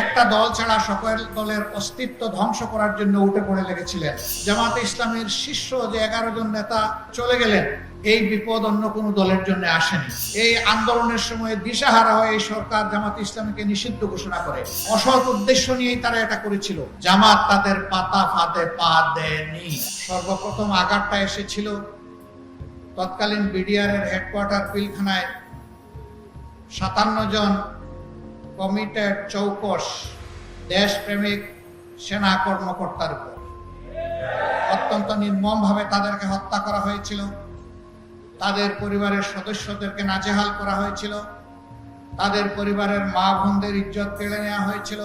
একটা দল ছাড়া সকল দলের অস্তিত্ব ধ্বংস করার জন্য উঠে পড়ে লেগেছিলেন। জামাতে ইসলামের শীর্ষ যে এগারো জন নেতা চলে গেলেন, এই বিপদ অন্য কোনো দলের জন্য আসেনি। এই আন্দোলনের সময় দিশাহারা হয়ে সরকার জামাত ইসলামীকে নিষিদ্ধ ঘোষণা করে। অসৎ উদ্দেশ্য নিয়েই তারা এটা করেছিল। জামাত তাদের পাতা ফাঁদে পা দেয়নি। সর্বপ্রথম আঘাতটা এসেছিল তৎকালীন বিডিআর এর হেডকোয়ার্টার পিলখানায়। সাতান্ন জন কমিটেড চৌকস দেশপ্রেমিক সেনা কর্মকর্তার উপর। অত্যন্ত নির্মমভাবে তাদেরকে হত্যা করা হয়েছিল। তাদের পরিবারের সদস্যদেরকে নাজেহাল করা হয়েছিল। তাদের পরিবারের মা বোনদের ইজ্জত কেড়ে নেওয়া হয়েছিল।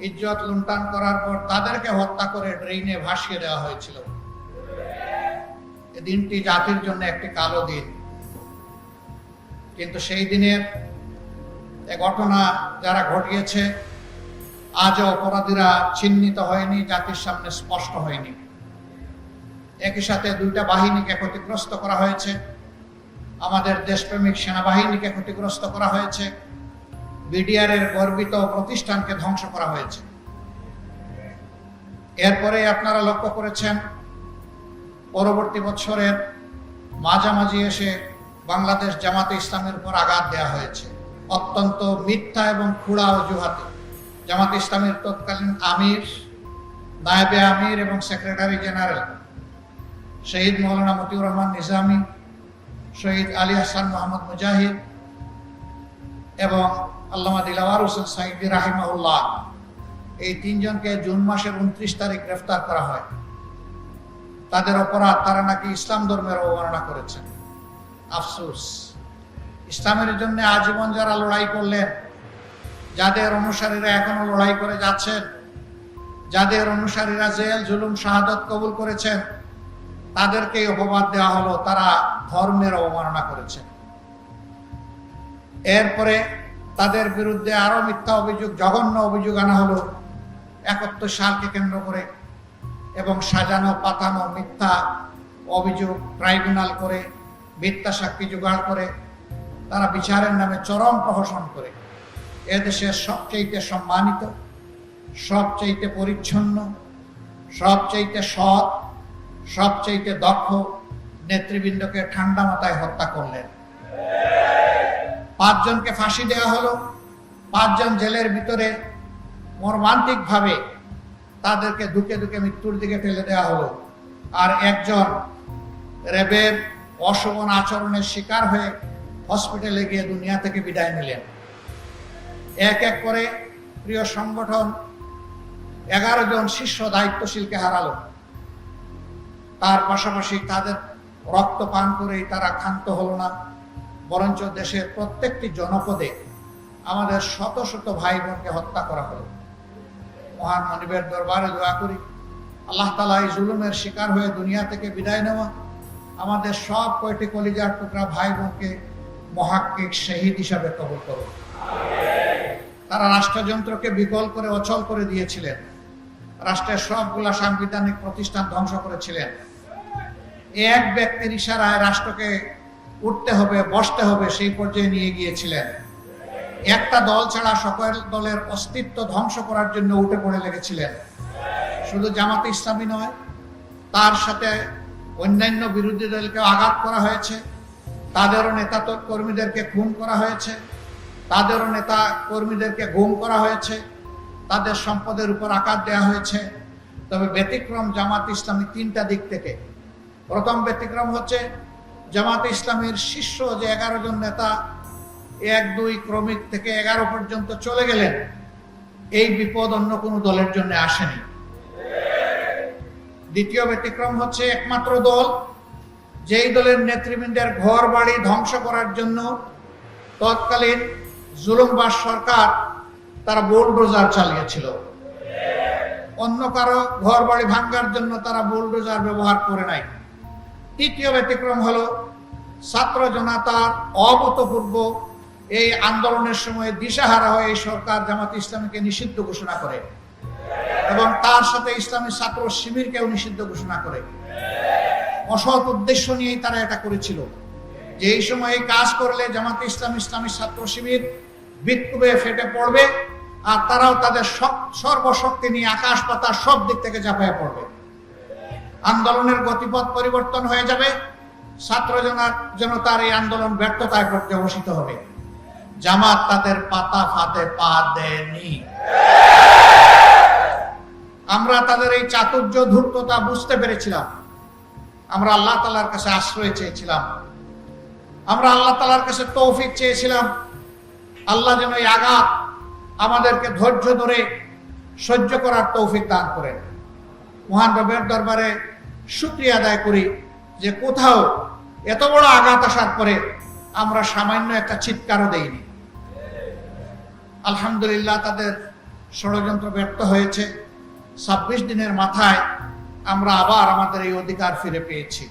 ইজ্জত লুণ্ঠন করার পর তাদেরকে হত্যা করে ড্রেইনে ভাসিয়ে দেওয়া হয়েছিল। দিনটি জাতির জন্য একটি কালো দিন। কিন্তু সেই দিনের এ ঘটনা যারা ঘটিয়েছে, আজও অপরাধীরা চিহ্নিত হয়নি, জাতির সামনে স্পষ্ট হয়নি। একই সাথে দুইটা বাহিনীকে ক্ষতিগ্রস্ত করা হয়েছে। আমাদের দেশপ্রেমিক সেনাবাহিনীকে ক্ষতিগ্রস্ত করা হয়েছে। বিডিআর এর গর্বিত প্রতিষ্ঠানকে ধ্বংস করা হয়েছে। এরপরে আপনারা লক্ষ্য করেছেন, পরবর্তী বছরের মাঝামাঝি এসে বাংলাদেশ জামাতে ইসলামের উপর আঘাত দেওয়া হয়েছে। অত্যন্ত মিথ্যা এবং খুড়া অজুহাতে। জামাত ইসলামের তৎকালীন আমির, নায়েবে আমির এবং সেক্রেটারি জেনারেল, শহীদ মৌলানা মতিউর রহমান নিজামী, শহীদ আলী হাসান মোহাম্মদ মুজাহিদ এবং আল্লামা দিলাওয়ার হোসেন সাইদি রাহিমাউল্লাহ এই তিনজনকে জুন মাসের উনত্রিশ তারিখ গ্রেফতার করা হয়। তাদের অপরাধ তারা নাকি ইসলাম ধর্মের অবমাননা করেছেন। আফসোস। ইসলামের জন্য আজীবন যারা লড়াই করলেন, যাদের অনুসারীরা এখনও লড়াই করে যাচ্ছেন, যাদের অনুসারীরা জেল, জুলুম, শাহাদত কবুল করেছেন তাদেরকে অপবাদ দেওয়া হলো, তারা ধর্মের অবমাননা করেছেন। এরপরে তাদের বিরুদ্ধে আরও মিথ্যা অভিযোগ, জঘন্য অভিযোগ আনা হলো একাত্তর সালকে কেন্দ্র করে, এবং সাজানো, পাতানো মিথ্যা অভিযোগ, ট্রাইব্যুনাল করে, মিথ্যা সাক্ষী জোগাড় করে তারা বিচারের নামে চরম প্রহসন করে। এদেশের সবচেয়ে সম্মানিত সবচেয়ে পরিচ্ছন্ন সবচেয়ে সৎ সবচেয়ে দক্ষ নেতৃবৃন্দকে ঠান্ডা মাথায় হত্যা করলেন। পাঁচজনকে ফাঁসি দেওয়া হলো। পাঁচজন জেলের ভিতরে মর্মান্তিকভাবে তাদেরকে দুকে দুকে মৃত্যুর দিকে ঠেলে দেওয়া হলো। আর একজন রেবের অশোভন আচরণের শিকার হয়ে হসপিটালে গিয়ে দুনিয়া থেকে বিদায় নিলেন। এক এক করে প্রিয় সংগঠন এগারো জন শীর্ষ দায়িত্বশীলকে হারালো। তার পাশাপাশি তাদের রক্ত পান করেই তারা ক্ষান্ত হলো না। বরঞ্চ দেশের প্রত্যেকটি জনপদে আমাদের শত শত ভাই বোনকে হত্যা করা হলো। মহান মনিবের দরবারে দোয়া করি, আল্লাহ তালা এই জুলুমের শিকার হয়ে দুনিয়া থেকে বিদায় নেওয়া আমাদের সব কয়টি কলিজার টুকরা ভাই বোনকে মহাক্কিক শহীদ হিসাবে কবর করো তারা রাষ্ট্রযন্ত্রকে বিকল করে অচল করে দিয়েছিলেন। রাষ্ট্রের সবগুলা সাংবিধানিক প্রতিষ্ঠান ধ্বংস করেছিলেন। এক ব্যক্তির ইশারায় রাষ্ট্রকে উঠতে হবে, বসতে হবে সেই পর্যায়ে নিয়ে গিয়েছিলেন। একটা দল ছাড়া সকল দলের অস্তিত্ব ধ্বংস করার জন্য উঠে পড়ে লেগেছিলেন। শুধু জামাতে ইসলামী নয়, তার সাথে অন্যান্য বিরোধী দলকে আঘাত করা হয়েছে। তাদেরও নেতা কর্মীদেরকে খুন করা হয়েছে, তাদেরও নেতা কর্মীদেরকে গুম করা হয়েছে, তাদের সম্পদের উপর আকার দেওয়া হয়েছে। তবে ব্যতিক্রম জামাত ইসলামী তিনটা দিক থেকে। প্রথম ব্যতিক্রম হচ্ছে জামাত ইসলামের শীর্ষ যে এগারো জন নেতা, এক, দুই ক্রমিক থেকে এগারো পর্যন্ত চলে গেলেন। এই বিপদ অন্য কোনো দলের জন্য আসেনি। দ্বিতীয় ব্যতিক্রম হচ্ছে একমাত্র দল যেই দলের নেতৃবৃন্দের ঘর বাড়ি ধ্বংস করার জন্য তৎকালীন জুলুমবাস সরকার তারা বোলডোজার চালিয়েছিল। অন্য কারও ঘর বাড়ি ভাঙ্গার জন্য তারা বোলডোজার ব্যবহার করে নাই। তৃতীয় ব্যতিক্রম হল ছাত্র জনতার অভূতপূর্ব এই আন্দোলনের সময় দিশাহারা হয়ে এই সরকার জামাত ইসলামীকে নিষিদ্ধ ঘোষণা করে এবং তার সাথে ইসলামী ছাত্র শিবিরকেও নিষিদ্ধ ঘোষণা করে। অসৎ উদ্দেশ্য নিয়েই তারা এটা করেছিল। যে এই সময় এই কাজ করলে জামাত ইসলাম ইসলামী ছাত্র শিবির বিক্ষোভে ফেটে পড়বে আর তারাও তাদের সর্বশক্তি নিয়ে আকাশ পাতাল সব দিক থেকে ঝাঁপায় পড়বে। আন্দোলনের গতিপথ পরিবর্তন হয়ে যাবে। ছাত্র জনতার এই আন্দোলন ব্যর্থতায় করতে পর্যবসিত হবে। জামাত তাদের পাতা ফাতে পা দেয়নি। আমরা তাদের এই চাতুর্য ধূর্ততা বুঝতে পেরেছিলাম। আমরা আল্লাহ তালার কাছে আশ্রয় চেয়েছিলাম। আমরা আল্লাহ তালার কাছে তৌফিক চেয়েছিলাম। আল্লাহ যেন এই আঘাত আমাদেরকে ধৈর্য ধরে সহ্য করার তৌফিক দান করেন। মহান রবের দরবারে সুক্রিয়া আদায় করি যে কোথাও এত বড় আঘাত আসার পরে আমরা সামান্য একটা চিৎকারও দেইনি। আলহামদুলিল্লাহ তাদের ষড়যন্ত্র ব্যর্থ হয়েছে। ছাব্বিশ দিনের মাথায় আমরা আবার আমাদের এই অধিকার ফিরে পেয়েছি।